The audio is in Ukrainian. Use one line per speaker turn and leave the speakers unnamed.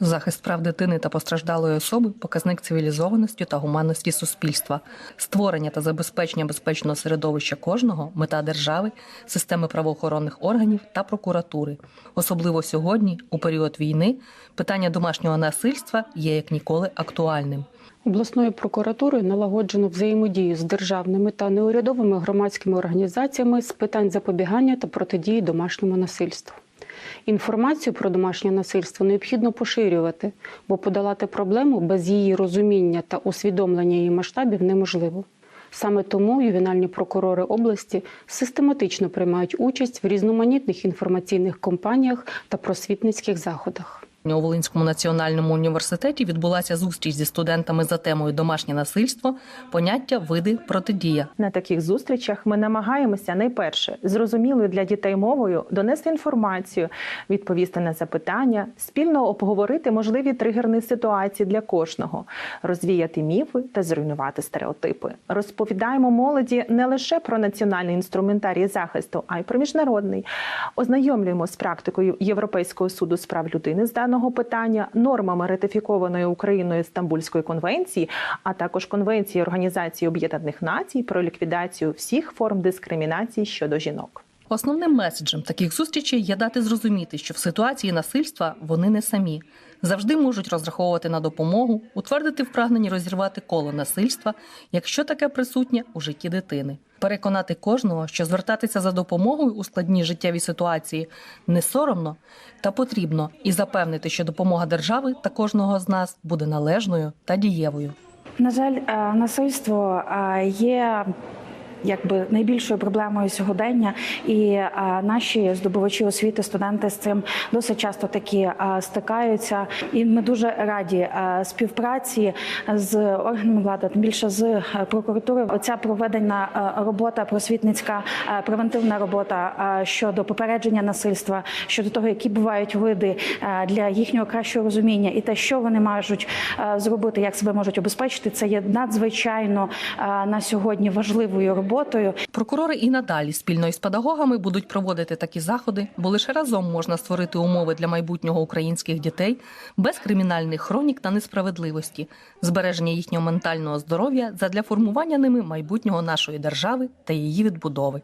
Захист прав дитини та постраждалої особи показник цивілізованості та гуманності суспільства, створення та забезпечення безпечного середовища кожного мета держави, системи правоохоронних органів та прокуратури. Особливо сьогодні, у період війни, питання домашнього насильства є як ніколи актуальним.
Обласною прокуратурою налагоджено взаємодію з державними та неурядовими громадськими організаціями з питань запобігання та протидії домашньому насильству. Інформацію про домашнє насильство необхідно поширювати, бо подолати проблему без її розуміння та усвідомлення її масштабів неможливо. Саме тому ювенальні прокурори області систематично приймають участь в різноманітних інформаційних компаніях та просвітницьких заходах.
У Волинському національному університеті відбулася зустріч зі студентами за темою домашнє насильство, поняття, види, протидія.
На таких зустрічах ми намагаємося найперше зрозумілою для дітей мовою донести інформацію, відповісти на запитання, спільно обговорити можливі тригерні ситуації для кожного, розвіяти міфи та зруйнувати стереотипи. Розповідаємо молоді не лише про національний інструментарій захисту, а й про міжнародний. Ознайомлюємо з практикою Європейського суду з прав людини з даного питання, нормами ратифікованої Україною Стамбульської конвенції, а також Конвенції Організації Об'єднаних Націй про ліквідацію всіх форм дискримінації щодо жінок.
Основним меседжем таких зустрічей є дати зрозуміти, що в ситуації насильства вони не самі. Завжди можуть розраховувати на допомогу, утвердити в прагненні розірвати коло насильства, якщо таке присутнє у житті дитини. Переконати кожного, що звертатися за допомогою у складній життєвій ситуації не соромно та потрібно, і запевнити, що допомога держави та кожного з нас буде належною та дієвою.
На жаль, е, насильство е, є. Якби найбільшою проблемою сьогодення, і е, наші здобувачі освіти, студенти з цим досить часто такі е, стикаються. І ми дуже раді е, співпраці з органами влади, тим більше з прокуратурою. Оця проведена робота, просвітницька превентивна робота е, щодо попередження насильства, щодо того, які бувають види е, для їхнього кращого розуміння, і те, що вони можуть е, зробити, як себе можуть обезпечити, це є надзвичайно е, на сьогодні важливою роботою.
Прокурори і надалі спільно із педагогами будуть проводити такі заходи, бо лише разом можна створити умови для майбутнього українських дітей без кримінальних хронік та несправедливості, збереження їхнього ментального здоров'я задля формування ними майбутнього нашої держави та її відбудови.